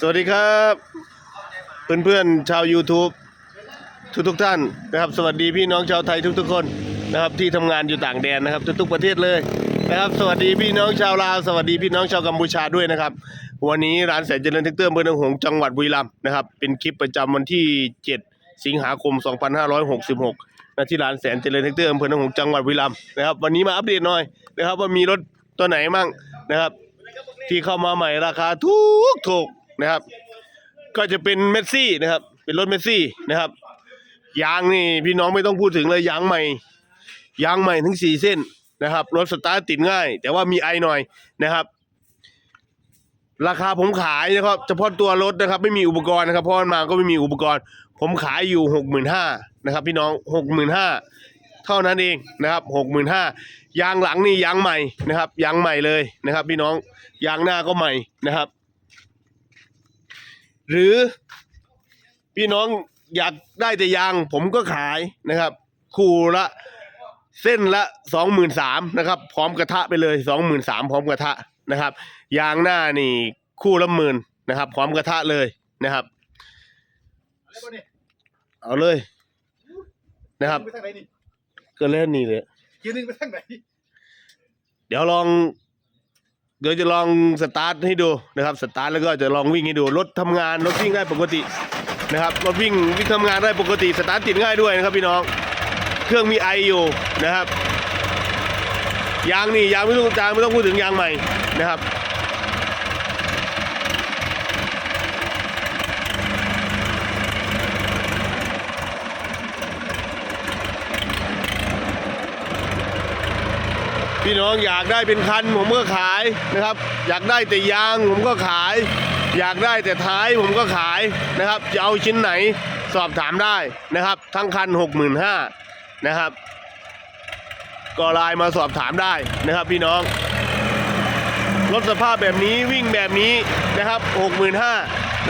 สวัสดีครับ เพื่อนๆชาว YouTube ทุกทุกๆท่านนะครับ สวัสดีพี่น้องชาวไทยทุกๆคนนะครับที่ทำงานอยู่ต่างแดนนะครับทุกๆประเทศเลยนะครับ สวัสดีพี่น้องชาวลาวสวัสดีพี่น้องชาวกัมพูชาด้วยนะครับ วันนี้ร้านแสนเจริญเทคเตอร์อำเภอหนองหงส์จังหวัดบุรีรัมย์นะครับ เป็นคลิปประจำวันที่ 7 สิงหาคม 2566นะที่ร้านแสนเจริญเทคเตอร์อำเภอหนองหงส์จังหวัดบุรีรัมย์นะครับ วันนี้มาอัปเดตหน่อยนะครับ ว่ามีรถตัวไหนมั่งนะครับ ที่เข้ามาใหม่ราคาถูกถูกนะครับ ก็จะเป็นเมสซี่นะครับ เป็นรถเมสซี่นะครับยางนี่พี่น้องไม่ต้องพูดถึงเลยยางใหม่ยางใหม่ทั้งสี่เส้นนะครับรถสตาร์ทติดง่าย แต่ว่ามีไอหน่อยนะครับ ราคาผมขายนะครับเฉพาะตัวรถนะครับ ไม่มีอุปกรณ์นะครับเพราะมันมาก็ไม่มีอุปกรณ์ ผมขายอยู่หกหมื่นห้านะครับ พี่น้องหกหมื่นห้า เท่านั้นเองนะครับหกหมื่นห้ายางหลังนี่ยางใหม่นะครับยางใหม่เลยนะครับ พี่น้องยางหน้าก็ใหม่นะครับ หรือพี่น้องอยากได้แต่ยางผมก็ขายนะครับ คู่ละเส้นละสองหมื่นสามนะครับพร้อมกระทะไปเลยสองหมื่นสามพร้อมกระทะนะครับ ยางหน้านี่คู่ละหมื่นนะครับ พร้อมกระทะเลยนะครับ เอาเลยนะครับ ไปทางไหนนี่ก็เล่นนี่เลยยืนนึงไปทางไหนเดี๋ยวลองเดี๋ยวจะลองสตาร์ทให้ดูนะครับ สตาร์ทแล้วก็จะลองวิ่งให้ดู รถทำงานรถวิ่งได้ปกตินะครับ รถวิ่งวิ่งทำงานได้ปกติ สตาร์ทติดง่ายด้วยนะครับพี่น้อง เครื่องมีไออยู่นะครับ ยางนี่ยางไม่ต้องจางไม่ต้องพูดถึงยางใหม่นะครับ พี่น้องอยากได้เป็นคันผมก็ขายนะครับ อยากได้แต่ยางผมก็ขาย อยากได้แต่ท้ายผมก็ขายนะครับจะเอาชิ้นไหนสอบถามได้นะครับ ทั้งคันหกหมื่นห้านะครับ ก็ไลน์มาสอบถามได้นะครับ พี่น้องรถสภาพแบบนี้วิ่งแบบนี้นะครับหกหมื่นห้า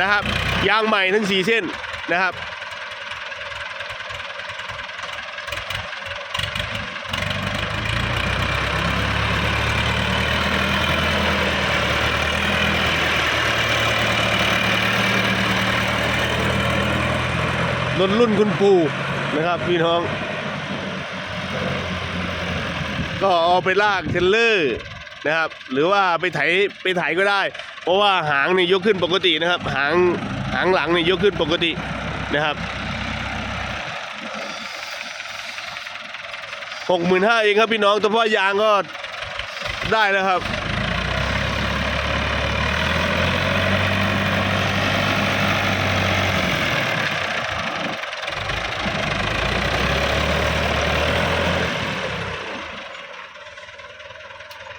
นะครับ ยางใหม่ทั้งสี่เส้นนะครับ รถรุ่นคุณปู่นะครับพี่น้อง ก็เอาไปลากเทเลอร์นะครับ หรือว่าไปไถไปไถก็ได้ เพราะว่าหางนี่ยกขึ้นปกตินะครับ หางหางหลังนี่ยกขึ้นปกตินะครับหกหมื่นห้าเองครับพี่น้องแต่ว่ายางก็ได้แล้วครับ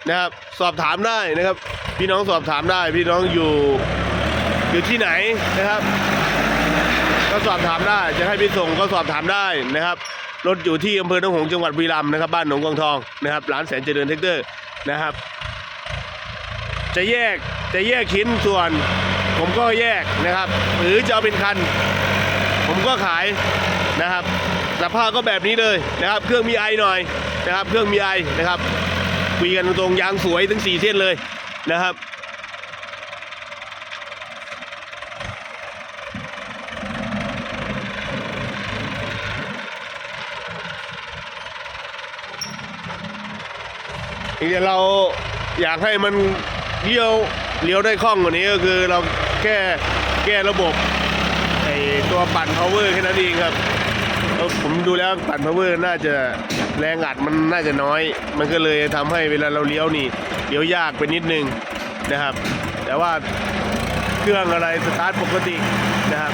นะครับ สอบถามได้นะครับ พี่น้องสอบถามได้ พี่น้องอยู่อยู่ที่ไหนนะครับ ก็สอบถามได้ จะให้ไปส่งก็สอบถามได้นะครับรถอยู่ที่อำเภอหนองหงส์จังหวัดบุรีรัมย์นะครับบ้านหนองกองทองนะครับร้านแสนเจริญเทคเตอร์นะครับ จะแยกจะแยกชิ้นส่วน ผมก็แยกนะครับ หรือจะเอาเป็นคัน ผมก็ขายนะครับสภาพก็แบบนี้เลยนะครับ เครื่องมีไอหน่อยนะครับ เครื่องมีไอนะครับ คุยกันตรงยางสวยทั้งสี่เส้นเลยนะครับทีนี้เราอยากให้มันเลี้ยวเลี้ยวได้คล่องกว่านี้ก็คือเราแค่แก้ระบบไอตัวปั่น power แค่นั้นเองครับผมดูแล้วปั่น power น่าจะ แรงอัดมันน่าจะน้อย มันก็เลยทำให้เวลาเราเลี้ยวนี่เลี้ยวยากไปนิดนึงนะครับ แต่ว่าเครื่องอะไรสตาร์ทปกตินะครับ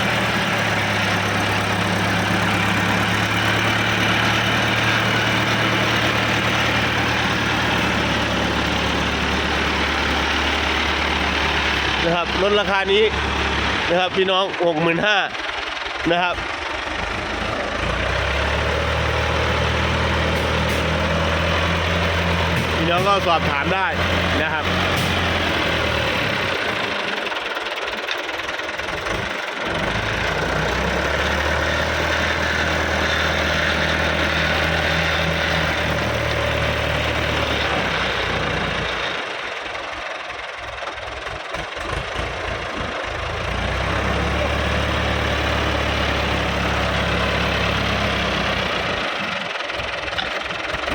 นะครับลดราคานี้นะครับพี่น้องหกหมื่นห้านะครับ พี่น้องก็สอบถามได้นะครับ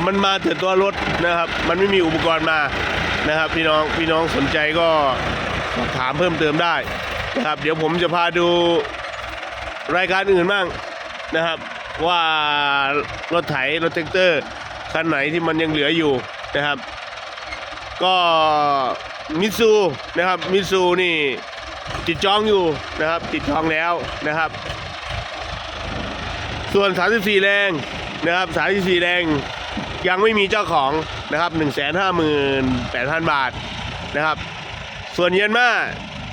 มันมาแต่ตัวรถนะครับ มันไม่มีอุปกรณ์มานะครับ พี่น้องพี่น้องสนใจก็สอบถามเพิ่มเติมได้นะครับ เดี๋ยวผมจะพาดูรายการอื่นบ้างนะครับ ว่ารถไถรถแท็กเตอร์คันไหนที่มันยังเหลืออยู่นะครับ ก็มิซูนะครับมิซูนี่ติดจองอยู่นะครับ ติดจองแล้วนะครับ ส่วน 34 แรงนะครับ 34 แรง ยังไม่มีเจ้าของนะครับ158,000 บาทนะครับ ส่วนเยนมา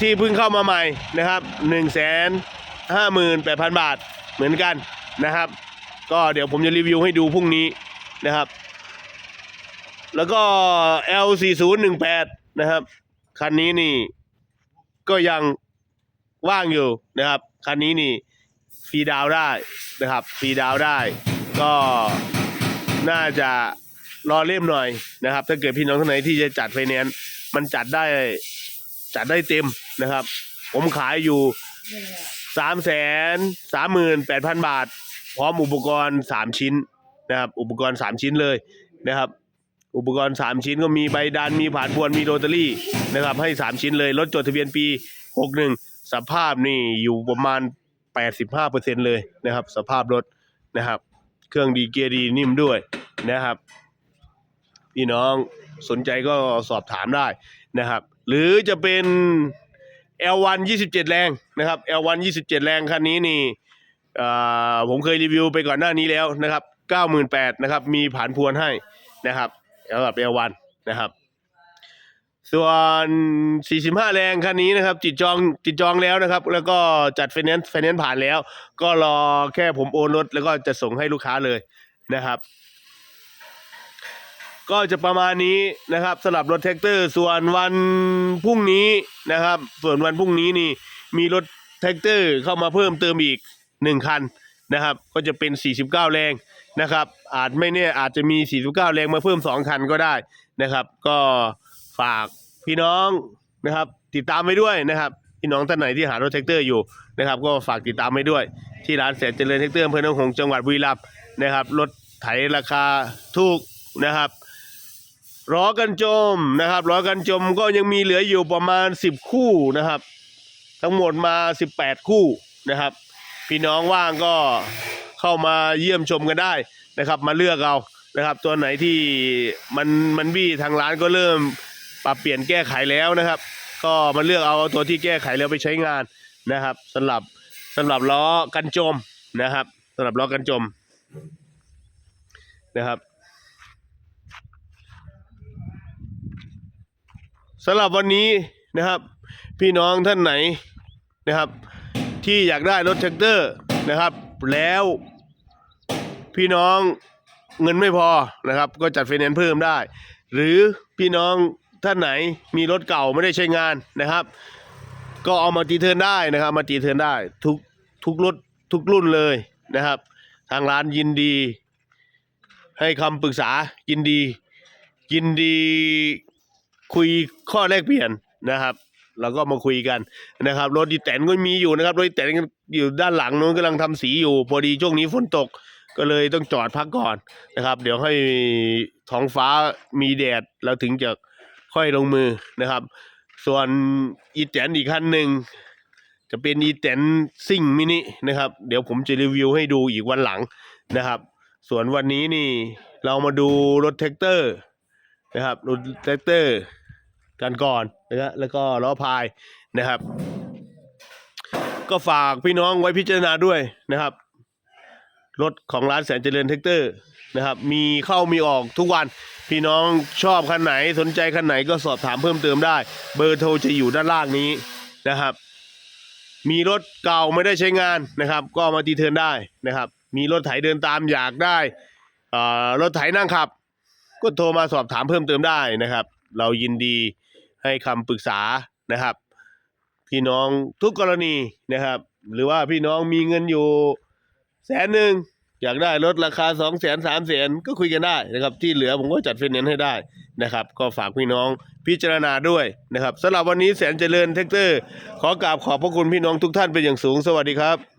ที่เพิ่งเข้ามาใหม่นะครับ158,000 บาทเหมือนกันนะครับ ก็เดี๋ยวผมจะรีวิวให้ดูพรุ่งนี้นะครับ แล้วก็ L4018 นะครับ คันนี้นี่ก็ยังว่างอยู่นะครับ คันนี้นี่ฟรีดาวได้นะครับฟรีดาวได้ก็ น่าจะรอเล่มหน่อยนะครับ ถ้าเกิดพี่น้องท่านไหนที่จะจัดไฟแนนซ์มันจัดได้จัดได้เต็มนะครับ ผมขายอยู่สามแสนสามหมื่นแปดพันบาท พร้อมอุปกรณ์สามชิ้นนะครับ อุปกรณ์สามชิ้นเลยนะครับ อุปกรณ์3ชิ้นก็มีใบดันมีผ่านพวนมีโรตารี่นะครับ ให้3ชิ้นเลยรถจดทะเบียนปี61สภาพนี่อยู่ประมาณ85%เลยนะครับ สภาพรถนะครับ เครื่องดีเกียร์ดีนิ่มด้วยนะครับ พี่น้องสนใจก็สอบถามได้นะครับ หรือจะเป็น L1 27 แรงนะครับ L1 27 แรงคันนี้นี่ผมเคยรีวิวไปก่อนหน้านี้แล้วนะครับ 98,000นะครับ มีผ่านพวนให้นะครับสำหรับ L1 นะครับ ส่วน 45 แรงคันนี้นะครับจิตจองจิตจองแล้วนะครับ แล้วก็จัดไฟแนนซ์ไฟแนนซ์ผ่านแล้ว ก็รอแค่ผมโอนรถแล้วก็จะส่งให้ลูกค้าเลยนะครับ ก็จะประมาณนี้นะครับสำหรับรถแท็กเตอร์ ส่วนวันพรุ่งนี้นะครับ ส่วนวันพรุ่งนี้นี่มีรถแท็กเตอร์เข้ามาเพิ่มเติมอีกหนึ่งคันนะครับ ก็จะเป็น 49 แรงนะครับ อาจไม่แน่อาจจะมี 49 แรงมาเพิ่ม 2 คันก็ได้นะครับ ก็ฝาก พี่น้องนะครับ ติดตามไว้ด้วยนะครับ พี่น้องท่านไหนที่หารถแท็กเตอร์อยู่นะครับ ก็ฝากติดตามไว้ด้วย ที่ร้านแสนเจริญแท็กเตอร์อำเภอหนองหงส์จังหวัดบุรีรัมย์นะครับรถไถราคาถูกนะครับล้อกันจมนะครับล้อกันจมก็ยังมีเหลืออยู่ประมาณ 10 คู่นะครับ ทั้งหมดมา 18 คู่นะครับ พี่น้องว่างก็เข้ามาเยี่ยมชมกันได้นะครับ มาเลือกเอานะครับ ตัวไหนที่มันมันวี่ทางร้านก็เริ่ม ปรับเปลี่ยนแก้ไขแล้วนะครับ ก็มาเลือกเอาตัวที่แก้ไขแล้วไปใช้งานนะครับสำหรับสำหรับล้อกันจมนะครับสำหรับล้อกันจมนะครับสำหรับวันนี้นะครับ พี่น้องท่านไหนนะครับ ที่อยากได้รถแท็กเตอร์นะครับ แล้วพี่น้องเงินไม่พอนะครับ ก็จัดไฟแนนซ์เพิ่มได้ หรือพี่น้อง ท่านไหนมีรถเก่าไม่ได้ใช้งานนะครับ ก็เอามาตีเทินได้นะครับ มาตีเทินได้ทุกทุกรถทุกรุ่นเลยนะครับ ทางร้านยินดี ให้คำปรึกษายินดี ยินดีคุยข้อแลกเปลี่ยนนะครับเราก็มาคุยกันนะครับรถดีแตนก็มีอยู่นะครับรถดีแตนอยู่ด้านหลังนู้นกำลังทำสีอยู่ พอดีช่วงนี้ฝนตกก็เลยต้องจอดพักก่อนนะครับ เดี๋ยวให้ท้องฟ้ามีแดดเราถึงจะ ค่อยลงมือนะครับ ส่วนอีแตนอีกคันหนึ่งจะเป็นอีแตนซิ่งมินินะครับ เดี๋ยวผมจะรีวิวให้ดูอีกวันหลังนะครับ ส่วนวันนี้นี่เรามาดูรถแท็กเตอร์นะครับรถแท็กเตอร์กันก่อนนะครับแล้วก็ล้อพายนะครับ ก็ฝากพี่น้องไว้พิจารณาด้วยนะครับ รถของร้านแสนเจริญแท็กเตอร์นะครับ มีเข้ามีออกทุกวัน พี่น้องชอบคันไหนสนใจคันไหนก็สอบถามเพิ่มเติมได้ เบอร์โทรจะอยู่ด้านล่างนี้นะครับ มีรถเก่าไม่ได้ใช้งานนะครับ ก็มาตีเทินได้นะครับ มีรถไถเดินตามอยากได้รถไถนั่งขับ ก็โทรมาสอบถามเพิ่มเติมได้นะครับ เรายินดีให้คำปรึกษานะครับ พี่น้องทุกกรณีนะครับ หรือว่าพี่น้องมีเงินอยู่แสนหนึ่ง อยากได้รถราคาสองแสนสามแสนก็คุยกันได้นะครับ ที่เหลือผมก็จัดเฟแนนซ์ให้ได้นะครับ ก็ฝากพี่น้องพิจารณาด้วยนะครับสำหรับวันนี้แสนเจริญแท็กเตอร์ ขอกราบขอบพระคุณพี่น้องทุกท่านเป็นอย่างสูงสวัสดีครับ